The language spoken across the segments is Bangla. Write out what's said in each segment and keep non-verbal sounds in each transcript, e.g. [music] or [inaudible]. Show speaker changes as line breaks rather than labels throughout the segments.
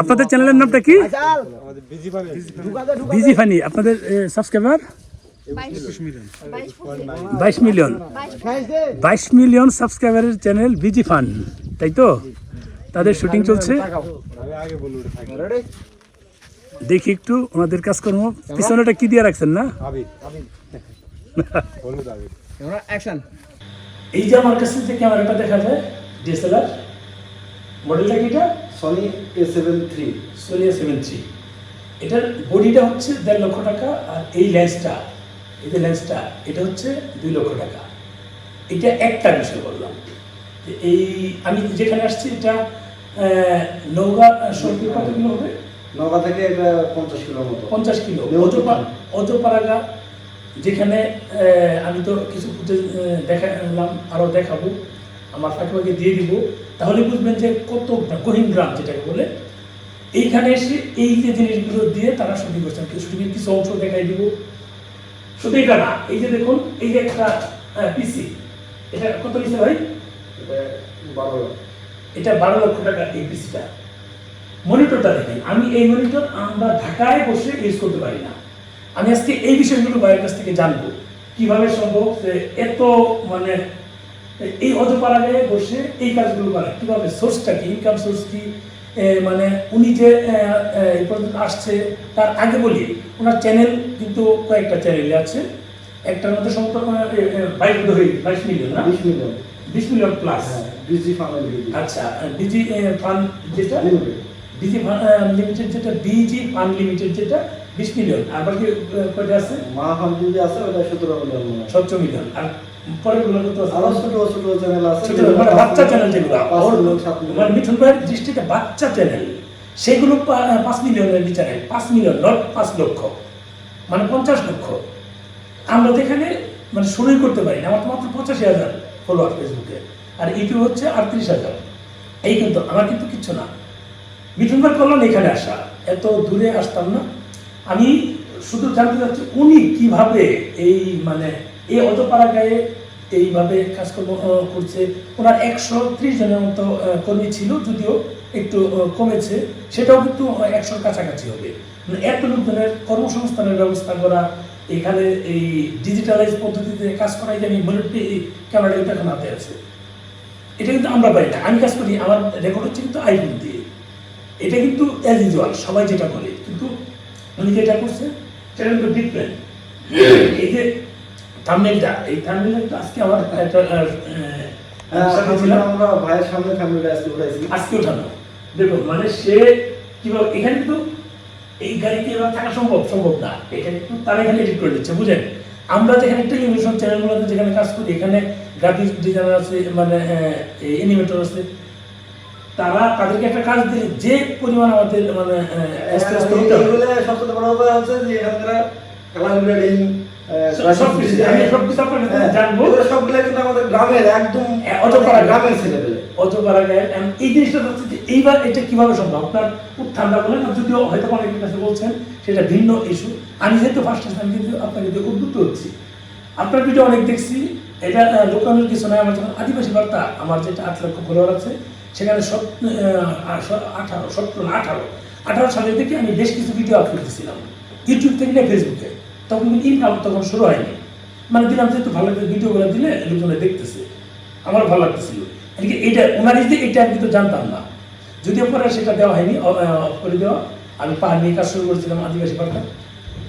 আপনাদের চ্যানেলের নামটা কি? Busy funny. আপনাদের সাবস্ক্রাইবার বাইশ মিলিয়ন। বাইশ মিলিয়ন সাবস্ক্রাইবারের চ্যানেল বিজি ফান, তাই তো? তাদের শুটিং চলছে। দেখি একটু ওনাদের কাজকর্ম। পিছনেটা কি দিয়ে রাখছেন না? এই যে আমার কাছে যে ক্যামেরাটা দেখা যায় ডিএসএলআর মডেলটা কি এটা?
সনি এ সেভেন থ্রি
সোনিয়া সেভেন থ্রি এটার বডিটা হচ্ছে দেড় লক্ষ টাকা আর এই লেন্সটা এই যে লেন্সটা এটা হচ্ছে দুই লক্ষ টাকা। এটা একটা বিষয় বললাম। যে এই আমি যেখানে আসছি এটা নৌকা সরকি কত কিলো হবে?
নগা থেকে এটা পঞ্চাশ কিলোর মতো।
পঞ্চাশ কিলো। অজপাড়াগা যেখানে আমি তো কিছু ফুটেজ দেখালাম আরও দেখাবো। আমার ফাঁকে দিয়ে দিব তাহলে বুঝবেন যে কত গহীন গ্রাম যেটাকে বলে। এইখানে এসে এই যে জিনিসগুলো দিয়ে তারা শুটিং করছেন শুটিংয়ের কিছু অংশ দেখাই দিব। শুধু এটা না এই যে দেখুন এই যে একটা পিসি এটা কত নিচ্ছে ভাই?
এটা বারো
এটা বারো লক্ষ টাকা এই পিসিটা মনিটরটা দেখেন আমি এই মনিটর আমরা ঢাকায় বসে ইউজ করতে পারি না। আমি আজকে এই বিষয়গুলো ভাইয়ের কাছ থেকে জানব। কীভাবে সম্ভব যে এত মানে এই অজপাড়ায় বসে এই কাজগুলো করা। কীভাবে সোর্সটা কি? ইনকাম সোর্স কি? মানে উনি যে এই পর্যন্ত আসছে তার আগে বলি ওনার চ্যানেল কিন্তু কয়েকটা চ্যানেল আছে। একটার মধ্যে সম্পর্ক বাইশ বাইশ মিলিয়ন না?
বিশ মিলিয়ন।
বিশ মিলিয়ন প্লাস
ডিজি বিজি
আচ্ছা ডিজি ফান্ড যেটা? ডিজি লিমিটেড যেটা ডিজি ফান্ড লিমিটেড যেটা বিশ মিলিয়ন। আর বাকি কয়টা আছে?
মা ফার্ম যদি আছে ওটা সতেরো মিলিয়ন
সতেরো মিলিয়ন। আর পরেরগুলো
আরও ছোট ছোট চ্যানেল আছে
ছোট মানে বাচ্চা চ্যানেল যেগুলো মানে মিঠুন ভাইয়ের দৃষ্টিতে বাচ্চা চ্যানেল সেগুলো পাঁচ মিলিয়নের বিচারে পাঁচ মিলিয়ন নট পাঁচ লক্ষ মানে পঞ্চাশ লক্ষ। আমরা তো এখানে মানে শুরুই করতে পারি না আমার তো মাত্র পঁচাশি হাজার ফলোয়ার ফেসবুকে আর ইউটিউব হচ্ছে আটত্রিশ হাজার। এই কিন্তু আমার কিন্তু কিচ্ছু না। মিঠুন ভাই করলেন এখানে আসা এত দূরে আসতাম না। আমি শুধু জানতে চাচ্ছি উনি কীভাবে এই মানে এই অতপাড়া গায়ে এইভাবে কাজকর্ম করছে। ওনার একশো ত্রিশ জনের মতো কর্মী ছিল যদিও একটু কমেছে। সেটাও কিন্তু একশোর কাছাকাছি হবে। মানে এত লোকজনের কর্মসংস্থানের ব্যবস্থা করা এখানে এই ডিজিটালাইজ পদ্ধতিতে কাজ করা এই যে আমি মনিটরি ক্যামেরাটা কিন্তু এখন হাতে আছে। এটা কিন্তু আমরা পারি না। আমি কাজ করি আমার রেকর্ড হচ্ছে কিন্তু আইফোন দিয়ে। এটা কিন্তু অ্যাজ ইউজুয়াল সবাই যেটা করে কিন্তু উনি যেটা করছে সেটা কিন্তু ডিফারেন্ট এই যে থাম্বনেলটা এই থাম্বনেলটা আজকে আমার একটা
হ্যাঁ। আমরা ভাইয়ের সামনে আজকে উঠাইছি
আজকে দেখুন মানে সে কীভাবে এখানে কিন্তু এই গাড়িতে এবার থাকা সম্ভব সম্ভব না এখানে তারা এখানে এডিট করে দিচ্ছে বুঝেন আমরা যেখানে টেলিভিশন চ্যানেলগুলোতে যেখানে কাজ করি এখানে গ্রাফিক্স ডিজাইনার আছে মানে অ্যানিমেটর আছে তারা তাদেরকে একটা কাজ দিলে যে পরিমাণ আমাদের মানে।
এগুলো সবচেয়ে বড় কথা হচ্ছে যে এখানকার কালার গ্রেডিং
সবকিছু আমি সবকিছু আপনার কাছে জানব।
সবগুলো কিন্তু আমাদের গ্রামের একদম
অজপাড়া
গ্রামের ছেলেপেলে
অজপাড়া গায়ে and এই জিনিসটা হচ্ছে যে এইবার এটা কীভাবে সম্ভব? আপনার উত্থানটা বলেন যদিও হয়তো অনেকের কাছে বলছেন সেটা ভিন্ন ইস্যু আমি যেহেতু ফার্স্ট আমি কিন্তু আপনাকে দিয়ে উদ্বুদ্ধ হচ্ছি। আপনার ভিডিও অনেক দেখছি। এটা লোকানোর কিছু নয় আমার যখন আদিবাসী বার্তা আমার যেটা আট লক্ষ ফলোয়ার আছে সেখানে আঠারো সতেরো আঠারো। আঠারো সালের থেকে আমি বেশ কিছু ভিডিও আপলোড দিয়েছিলাম। ইউটিউব থেকে না ফেসবুকে তখন কিন্তু ইনকাম তখন শুরু হয়নি। মানে দিলাম যেহেতু ভালো করে ভিডিওগুলো দিলে লোকজনে দেখতেছে। আমার ভালো লাগতেছিল। এদিকে এইটা ওনার যে এটা আমি কিন্তু জানতাম না। যদিও পরে সেটা দেওয়া হয়নি করে দেওয়া। আমি পাহাড় নিয়ে কাজ শুরু করেছিলাম আদিবাসী পার্কা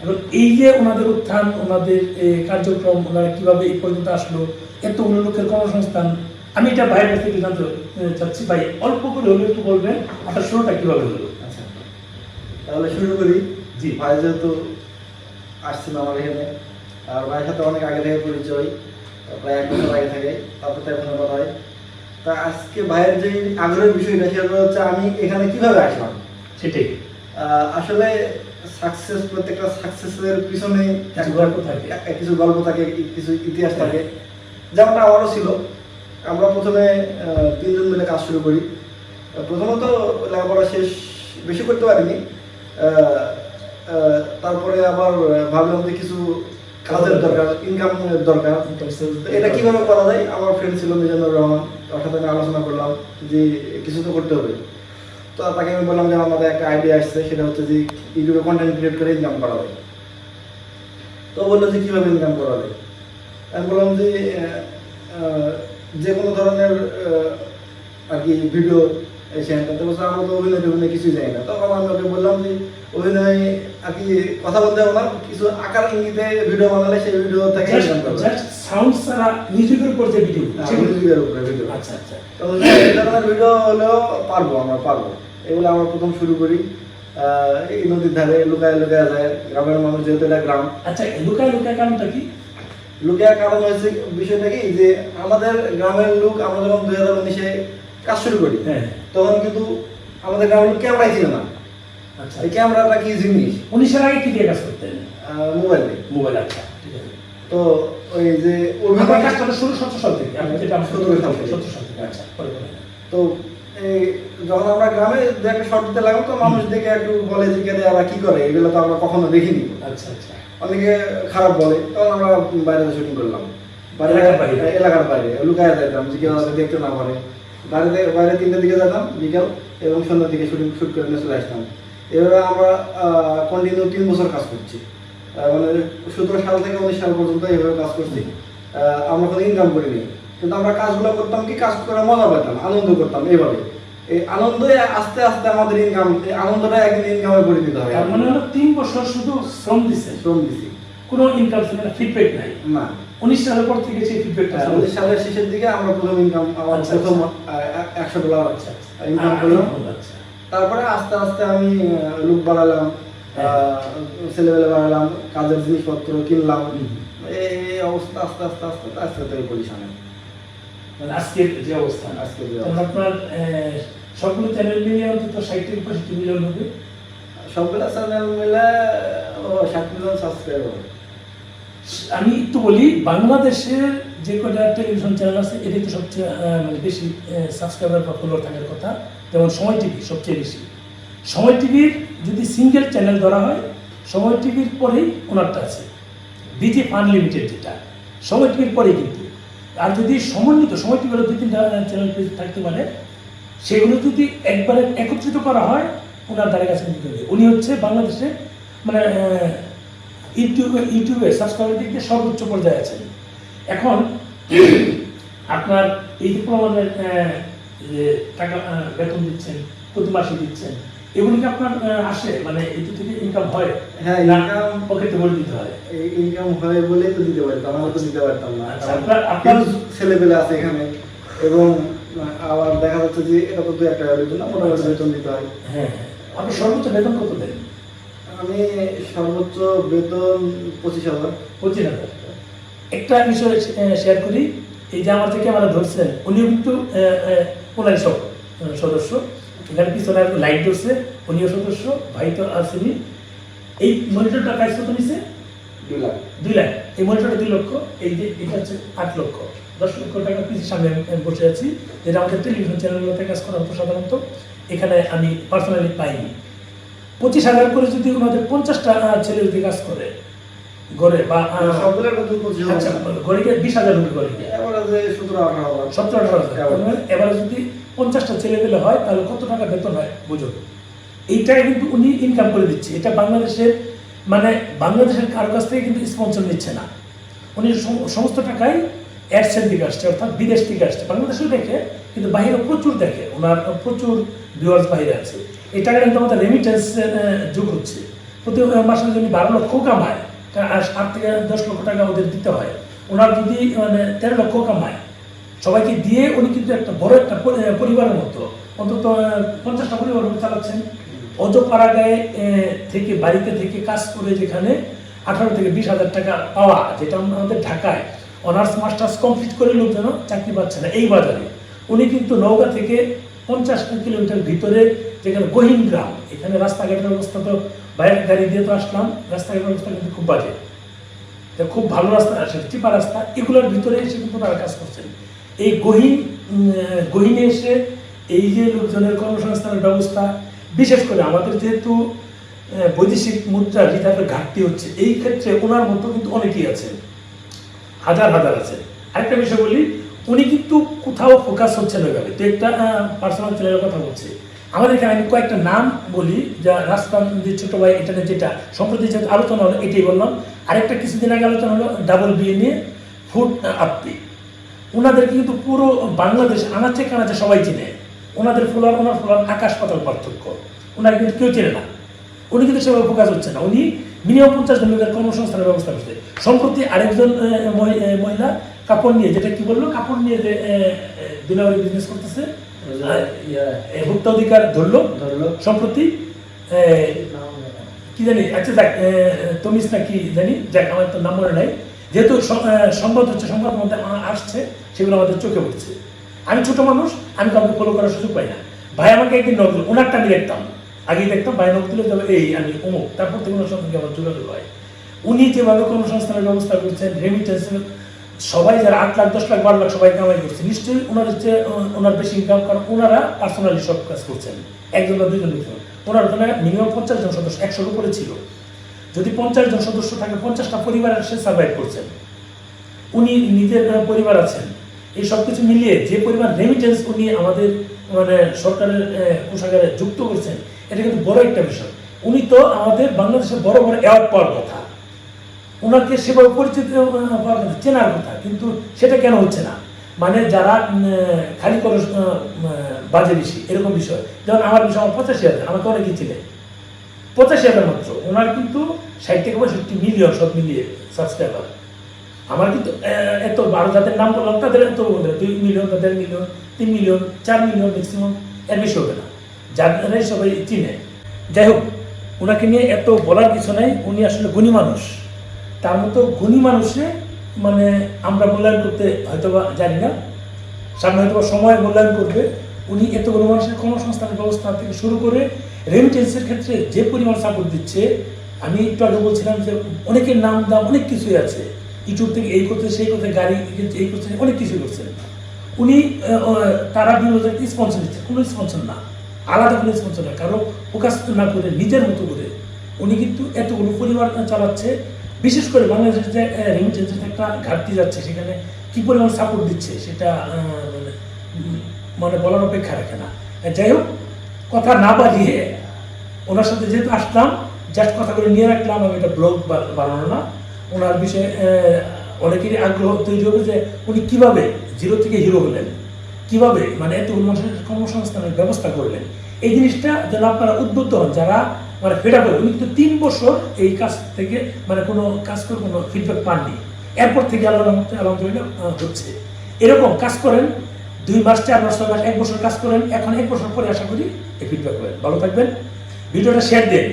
এবং এই যে ওনাদের উত্থান ওনাদের কার্যক্রম ওনারা কীভাবে এই পর্যন্ত আসলো এতগুলো লোকের কর্মসংস্থান আমি এটা বাইরের কাছ থেকে জানতে চাচ্ছি। ভাই অল্প করে হলে একটু বলবেন আপনার শুরুটা কীভাবে হলো?
আচ্ছা। তাহলে শুরু করি।
জি।
ভাই যেহেতু আসছিল আমার এখানে। আর ভাইয়ের সাথে অনেক আগে থেকে পরিচয় প্রায় এক বছর আগে থেকে তারপর তো এখন কথা হয়। তা আজকে ভাইয়ের যে আগ্রহের বিষয়টা সেটা হচ্ছে আমি এখানে কীভাবে আসলাম?
সেটাই।
আসলে সাকসেস প্রত্যেকটা সাকসেসের পিছনে
কিছু গল্প থাকে।
কিছু গল্প থাকে কিছু ইতিহাস থাকে। যেমনটা আমারও ছিল। আমরা প্রথমে তিনজন মিলে কাজ শুরু করি। প্রথমত লেখাপড়া শেষ বেশি করতে পারিনি। তারপরে আবার ভাবলাম যে কিছু কাজের দরকার ইনকামের দরকার। এটা কীভাবে করা যায়? আমার ফ্রেন্ড ছিল মিজানুর রহমান তার সাথে আমি আলোচনা করলাম যে কিছু তো করতে হবে। তো তাকে আমি বললাম যে আমাদের একটা আইডিয়া আসছে সেটা হচ্ছে যে ইউটিউবে কন্টেন্ট ক্রিয়েট করে ইনকাম করা যায়। তো বলল যে কীভাবে ইনকাম করা যায়? আমি বললাম যে যে কোনো ধরনের আর কি ভিডিও বলছে আমরা তো অভিনয় টভিনয় কিছুই জানি না। তখন আমি ওকে বললাম যে অভিনয় আর কি কথা বলতে কিছু আকার ইঙ্গিতে ভিডিও বানালে সেই ভিডিও থেকে ইনকাম করবে।
সাউন্ড ছাড়া মিউজিকের উপর যে ভিডিও
হ্যাঁ, মিউজিকের উপরে ভিডিও
আচ্ছা আচ্ছা।
তো এই ধরনের ভিডিও হলেও পারব আমরা পারব। এগুলো আমরা প্রথম শুরু করি। এই নদীর ধারে লুকায় লুকায় যায় গ্রামের মানুষ যেহেতু এটা গ্রাম।
আচ্ছা লুকায় লুকায় কারণটা কি?
লুকিয়া কারণ হয়েছে বিষয়টা কি যে আমাদের গ্রামের লোক আমরা যখন দুই হাজার উনিশে কাজ শুরু করি
হ্যাঁ।
তখন কিন্তু আমাদের গ্রামের ক্যামেরাই ছিল না।
আচ্ছা।
এই ক্যামেরাটা কি জিনিস
উনিশের আগে কি দিয়ে কাজ করতেন?
মোবাইলে
মোবাইল আচ্ছা ঠিক আছে।
তো ওই যে অভিনয়
কাজটা শুরু সত্তর সাল থেকে। আপনি যেটা
সত্তর সাল থেকে।
সত্তর সাল থেকে আচ্ছা পরে
তো এই যখন আমরা গ্রামে দু একটা শর্ট দিতে লাগলাম তো মানুষ দেখে একটু বলে যে কেটে ওরা কি করে? এগুলো তো আমরা কখনো দেখিনি।
আচ্ছা আচ্ছা।
অনেকে খারাপ বলে। তখন আমরা বাইরে শুটিং করলাম। বাইরে
এলাকার বাইরে?
এলাকার বাইরে। লুকায় যেতাম যে কেউ দেখতে না পারে। বাইরে বাইরে তিনটার দিকে যেতাম বিকেল এবং সন্ধ্যার দিকে শুটিং শুট করে নিয়ে চলে আসতাম। এভাবে আমরা কন্টিনিউ তিন বছর কাজ করছি। মানে সতেরো সাল থেকে উনিশ সাল পর্যন্ত এইভাবে কাজ করছি। আমরা কোনো ইনকাম করিনি কিন্তু আমরা কাজগুলো করতাম কি? কাজ করে মজা পেতাম আনন্দ করতাম এইভাবে। এই আনন্দই আস্তে আস্তে আমাদের ইনকাম এই আনন্দটা একদিন ইনকামে পরিণত হয়।
মানে হলো তিন বছর শুধু শ্রম দিছে।
শ্রম দিছি।
কোনো ইনকাম ফিডব্যাক নাই।
না।
উনিশ সালের পর থেকে সেই ফিডব্যাকটা
হ্যাঁ, উনিশ সালের শেষের দিকে আমরা প্রথম ইনকাম আমার
আচ্ছা,
প্রথম
আচ্ছা।
একশো ডলার ইনকাম করলাম তারপরে আস্তে আস্তে আমি লুক বাড়ালাম ছেলেবেলে বাড়ালাম কাজের জিনিসপত্র কিনলাম। এই অবস্থা আস্তে আস্তে আস্তে আস্তে আস্তে পজিশনে
মানে আজকের যে অবস্থা
আজকের যে
আপনার সবগুলো চ্যানেল মিলিয়ে অন্তত ষাট থেকে পঁয়ষট্টি মিলিয়ন হবে?
সবগুলো চ্যানেল মিলে ও ষাট মিলিয়ন সাবস্ক্রাইবার
আমি একটু বলি বাংলাদেশের যে কটা টেলিভিশন চ্যানেল আছে এদের তো সবচেয়ে মানে বেশি সাবস্ক্রাইবার ফলোয়ার থাকার কথা। যেমন সময় টিভি সবচেয়ে বেশি। সময় টিভির যদি সিঙ্গেল চ্যানেল ধরা হয়, সময় টিভির পরেই ওনারটা আছে। বিজি আনলিমিটেড যেটা। সময় টিভির পরেই কিন্তু। আর যদি সমন্বিত, সময় টিভির দুই, তিনটা চ্যানেল থাকতে পারে। সেগুলো যদি একবারে একত্রিত করা হয়, ওনার দ্বারা কাছে উনি হচ্ছে বাংলাদেশে মানে ইউটিউবে ইউটিউবে সাবস্ক্রাইবার দিক দিয়ে সর্বোচ্চ পর্যায়ে আছেন। এখন [coughs] আপনার এই যে টাকা বেতন দিচ্ছেন প্রতি মাসে দিচ্ছেন এগুলো কি আপনার আসে? মানে এটি থেকে ইনকাম হয়?
হ্যাঁ, income-
পকেটে বলে দিতে হয়?
এই ইনকাম হয় বলেই তো দিতে পারতাম আমরা তো দিতে পারতাম না।
আচ্ছা, আপনার- আপনার-
ছেলেপেলে আছে এখানে এবং আবার দেখা যাচ্ছে যে এটা তো দু একটা বেতন না মোটামুটি। বেতন দিতে হয়
হ্যাঁ। আপনি সর্বোচ্চ বেতন কত দেন?
আমি সর্বোচ্চ বেতন পঁচিশ হাজার।
পঁচিশ হাজার। একটা বিষয় শেয়ার করি এই যে আমার যে ক্যামেরা ধরছেন উনিও কিন্তু ওনারই সব সদস্য। এখানে পিছনে লাইট ধরছে উনিও সদস্য ভাই তো আসেনি এই মনিটরটা প্রাইস কত নিছে?
দুই লাখ।
দুই লাখ। এই মনিটরটা দুই লক্ষ এই যে এটা হচ্ছে আট লক্ষ। দশ লক্ষ টাকা পিসের সামনে আমি বসে আছি। যেটা আমাদের টেলিভিশন চ্যানেলগুলোতে কাজ করা হতো সাধারণত। এখানে আমি পার্সোনালি পাইনি। পঁচিশ হাজার করে যদি ওনাদের পঞ্চাশটা ছেলে যদি কাজ করে গড়ে বা আচ্ছা গড়ে গিয়ে বিশ হাজার রুপি গড়ে গিয়ে।
সতেরো আঠারো হাজার.
এবারে যদি পঞ্চাশটা ছেলে পেলে হয় তাহলে কত টাকা বেতন হয় বুঝুন এইটাই কিন্তু উনি ইনকাম করে দিচ্ছে। এটা বাংলাদেশের মানে বাংলাদেশের কারও কাছ থেকে কিন্তু স্পন্সর নিচ্ছে না। উনি সম- সমস্ত টাকাই অ্যাডসের দিকে আসছে অর্থাৎ বিদেশ থেকে আসছে। বাংলাদেশেও দেখে কিন্তু বাইরে প্রচুর দেখে। ওনার প্রচুর ভিউয়ার্স বাইরে আছে। এই টাকাটা কিন্তু আমাদের রেমিটেন্স যোগ হচ্ছে। প্রতি মাসে যদি বারো লক্ষ কামায় তা আর আট থেকে দশ লক্ষ টাকা ওদের দিতে হয়। ওনার যদি মানে তেরো লক্ষ কামায় সবাইকে দিয়ে উনি কিন্তু একটা বড় একটা পরিবারের মতো। অন্তত পঞ্চাশটা পরিবার চালাচ্ছেন। অজপাড়া গায়ে থেকে, বাড়িতে থেকে কাজ করে যেখানে আঠারো থেকে বিশ হাজার টাকা পাওয়া, যেটা আমাদের ঢাকায় অনার্স মাস্টার্স কমপ্লিট করে লোকজন চাকরি পাচ্ছে না, এই বাজারে। উনি কিন্তু নৌকা থেকে পঞ্চাশ কিলোমিটার ভিতরে যেখানে গহীন গ্রাম এখানে রাস্তাঘাটের অবস্থা তো বাইরের গাড়ি দিয়ে তো আসলাম, রাস্তাঘাটের অবস্থা কিন্তু খুব বাজে। খুব ভালো রাস্তা আছে চিপা রাস্তা, এগুলোর ভিতরে এসে কিন্তু তারা কাজ করছেন। এই গহীন গহীনে এসে এই যে লোকজনের কর্মসংস্থানের ব্যবস্থা, বিশেষ করে আমাদের যেহেতু বৈদেশিক মুদ্রা রিজার্ভের ঘাটতি হচ্ছে, এই ক্ষেত্রে ওনার মতো কিন্তু অনেকেই আছে হাজার হাজার আছে আরেকটা বিষয় বলি উনি কিন্তু কোথাও ফোকাস হচ্ছে না ওইভাবে তো একটা পার্সোনাল চ্যানেলের কথা বলছে আমাদের এখানে আমি কয়েকটা নাম বলি, যা রাজস্থান যে ছোট ভাই এখানে যেটা, সম্প্রতি যেহেতু আলোচনা হলো, এটাই বললাম। আরেকটা কিছুদিন আগে আলোচনা হলো ডাবল বিয়ে নিয়ে ফুড আপি ওনাদেরকে কিন্তু পুরো বাংলাদেশ আনাচে কানাচে সবাই চিনে। ওনাদের ফলোয়ার ওনার ফলোয়ার আকাশ পাতাল পার্থক্য। ওনার কিন্তু কেউ চেনে না। উনি কিন্তু সেভাবে ফোকাস হচ্ছে না। উনি মিনিমাম পঞ্চাশ জন লোকের কর্মসংস্থানের ব্যবস্থা করছে। সম্প্রতি আরেকজন মহিলা কাপড় নিয়ে যেটা কি বলল? কাপড় নিয়ে যে দিলাবাড়ি বিজনেস করতেছে আহ, অধিকার ধরলো
ধরলো।
সম্প্রতি কি জানি আচ্ছা দেখ তমিস না কি জানি যাক আমার তো নাম মনে নাই। যেহেতু সংবাদ হচ্ছে সংবাদ মধ্যে আসছে সেগুলো আমাদের চোখে পড়ছে। আমি ছোট মানুষ আমি কাউকে ফলো করার সুযোগ পাই না। ভাই আমাকে একদিন দিল ওনারটা আমি দেখতাম। আগেই দেখতাম ভাই নক দিলে তবে এই আমি অমুক। তারপর থেকে ওনার সঙ্গে আমার যোগাযোগ হয়। উনি যেভাবে কর্মসংস্থানের ব্যবস্থা করছেন রেমিটেন্স সবাই যারা আট লাখ, দশ লাখ, বারো লাখ সবাই কামাই করছে, নিশ্চয়ই ওনার হচ্ছে ওনার বেশি ইনকাম কারণ ওনারা পার্সোনালি সব কাজ করছেন, একজন বা দুজন ব্যক্তি ওনার ওখানে মিনিমাম পঞ্চাশ জন সদস্য, একশোর উপরে ছিল। যদি পঞ্চাশ জন সদস্য থাকে, পঞ্চাশটা পরিবারের সে সার্ভাইভ করছেন। উনি নিজের পরিবার আছেন। এই সব কিছু মিলিয়ে যে পরিমাণ রেমিটেন্স উনি আমাদের মানে সরকারের কোষাগারে যুক্ত করছেন, এটা কিন্তু বড় একটা বিষয়। উনি তো আমাদের বাংলাদেশের বড় বড় অ্যাওয়ার্ড পাওয়ার কথা। ওনাকে সেভাবে পরিচিত চেনার কথা কিন্তু সেটা কেন হচ্ছে না? মানে যারা খালি আহ, বাজে বেশি এরকম বিষয়। যেমন আমার বিষয় আমার পঁচাশি হাজার আমাকে অনেকেই ছিলেন পঁচাশি হাজার মাত্র ওনার কিন্তু ষাট থেকে পঁয়ষট্টি মিলিয়ন সব মিলিয়ে সাবস্ক্রাইবার আমার কিন্তু এত বারো যাদের নাম বললাম তাদের এত দুই মিলিয়ন দেড় মিলিয়ন তিন মিলিয়ন চার মিলিয়ন ম্যাক্সিমাম এর বেশি হবে না। যারাই সবাই চিনে। যাই হোক ওনাকে নিয়ে এত বলার কিছু নাই উনি আসলে গুণী মানুষ। তার মতো গুণী মানুষে মানে আমরা মূল্যায়ন করতে হয়তো বা জানি না। সামনে হয়তো সময় মূল্যায়ন করবে। উনি এত এতগুলো মানুষের কর্মসংস্থানের ব্যবস্থা থেকে শুরু করে রেমিটেন্সের ক্ষেত্রে যে পরিমাণ সাপোর্ট দিচ্ছে, আমি একটু আগে বলছিলাম যে অনেকের নাম, দাম অনেক কিছুই আছে। ইউটিউব থেকে এই করতে সেই করতে গাড়ি এই করছে, অনেক কিছুই করছেন উনি তারা বিভিন্ন স্পন্সর দিচ্ছে। কোনো স্পন্সর না। আলাদা কোনো স্পন্সর না। কারও ফোকাস না করে, নিজের মতো করে। উনি কিন্তু এতগুলো পরিবার চালাচ্ছে। বিশেষ করে বাংলাদেশের যে রেমিটেন্সের একটা ঘাটতি যাচ্ছে, সেখানে কি পরিমাণ সাপোর্ট দিচ্ছে, সেটা মানে মানে বলার অপেক্ষা রাখে না। যাই হোক, কথা না বাড়িয়ে ওনার সাথে যেহেতু আসলাম জাস্ট কথা কথাগুলো নিয়ে রাখলাম, আমি এটা ব্লগ বানানো না। ওনার বিষয়ে অনেকেরই আগ্রহ তৈরি হবে যে উনি কীভাবে জিরো থেকে হিরো হলেন, কীভাবে মানে এতগুলো মানুষের কর্মসংস্থানের ব্যবস্থা করলেন। এই জিনিসটা যেন আপনারা উদ্বুদ্ধ হন, যারা মানে ফেরা করে। উনি তো তিন বছর এই কাজ থেকে মানে কোনো কাজ করে কোনো ফিডব্যাক পাননি। এরপর থেকে আল্লাহ আলহামদুলিল্লাহ হচ্ছে। এরকম কাজ করেন, দুই মাস, চার মাস, ছয় মাস, এক বছর কাজ করেন, এখন এক বছর পরে আশা করি এই ফিডব্যাক করেন। ভালো থাকবেন। ভিডিওটা শেয়ার দেন।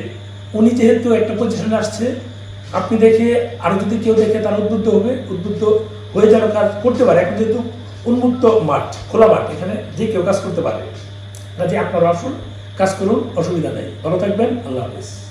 উনি যেহেতু একটা পজিশনে আসছে, আপনি দেখে আরও যদি কেউ দেখে তার উদ্বুদ্ধ হবে। উদ্বুদ্ধ হয়ে যেন কাজ করতে পারে। এখন যেহেতু উন্মুক্ত মাঠ, খোলা মাঠ, এখানে যে কেউ কাজ করতে পারে। কাজে আপনারা আসুন। কাজ করুন অসুবিধা নেই। ভালো থাকবেন আল্লাহ হাফিজ।